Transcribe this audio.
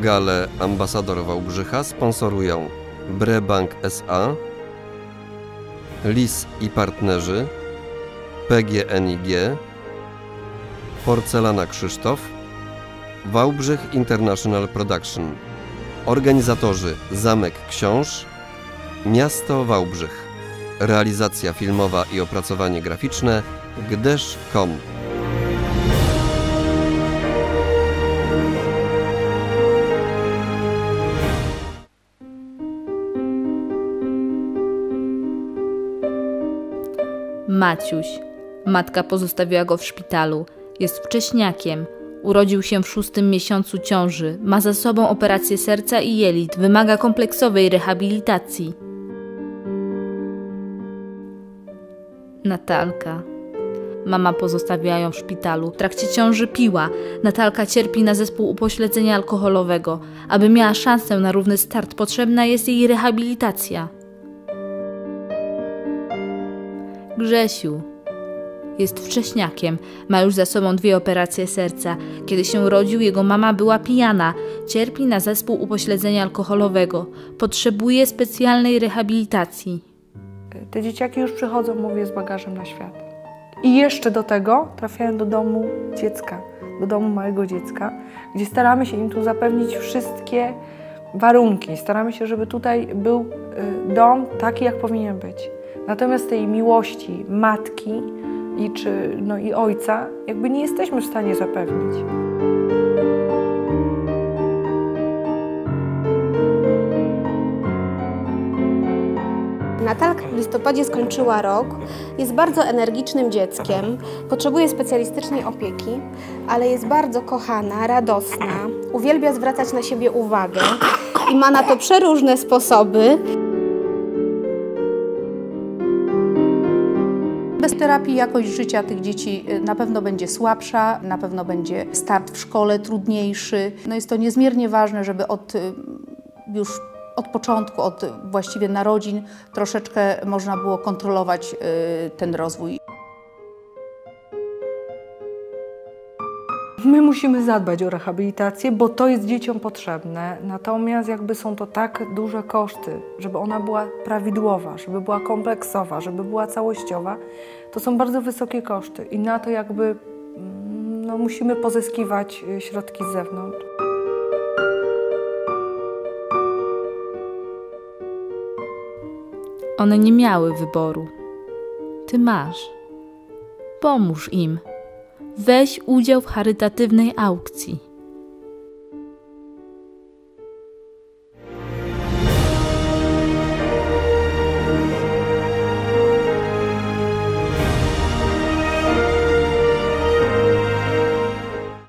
Galę Ambasador Wałbrzycha sponsorują Brebank SA, LIS i partnerzy, PGNiG, Porcelana Krzysztof, Wałbrzych International Production, organizatorzy Zamek Książ, Miasto Wałbrzych, realizacja filmowa i opracowanie graficzne gdesz.com. Maciuś. Matka pozostawiła go w szpitalu. Jest wcześniakiem. Urodził się w szóstym miesiącu ciąży. Ma za sobą operację serca i jelit. Wymaga kompleksowej rehabilitacji. Natalka. Mama pozostawiła ją w szpitalu. W trakcie ciąży piła. Natalka cierpi na zespół upośledzenia alkoholowego. Aby miała szansę na równy start, potrzebna jest jej rehabilitacja. Grzesiu. Jest wcześniakiem, ma już za sobą dwie operacje serca. Kiedy się urodził, jego mama była pijana, cierpi na zespół upośledzenia alkoholowego, potrzebuje specjalnej rehabilitacji. Te dzieciaki już przychodzą, mówię, z bagażem na świat. I jeszcze do tego trafiają do domu dziecka, do domu małego dziecka, gdzie staramy się im tu zapewnić wszystkie warunki. Staramy się, żeby tutaj był y, dom taki, jak powinien być. Natomiast tej miłości matki i, czy, no, i ojca jakby nie jesteśmy w stanie zapewnić. Natalka w listopadzie skończyła rok, jest bardzo energicznym dzieckiem, potrzebuje specjalistycznej opieki, ale jest bardzo kochana, radosna, uwielbia zwracać na siebie uwagę i ma na to przeróżne sposoby. Bez terapii jakość życia tych dzieci y, na pewno będzie słabsza, na pewno będzie start w szkole trudniejszy. No jest to niezmiernie ważne, żeby od y, już od początku, od właściwie narodzin troszeczkę można było kontrolować y, ten rozwój. My musimy zadbać o rehabilitację, bo to jest dzieciom potrzebne. Natomiast jakby są to tak duże koszty, żeby ona była prawidłowa, żeby była kompleksowa, żeby była całościowa, to są bardzo wysokie koszty i na to jakby mm, no, musimy pozyskiwać y, środki z zewnątrz. One nie miały wyboru. Ty masz. Pomóż im. Weź udział w charytatywnej aukcji.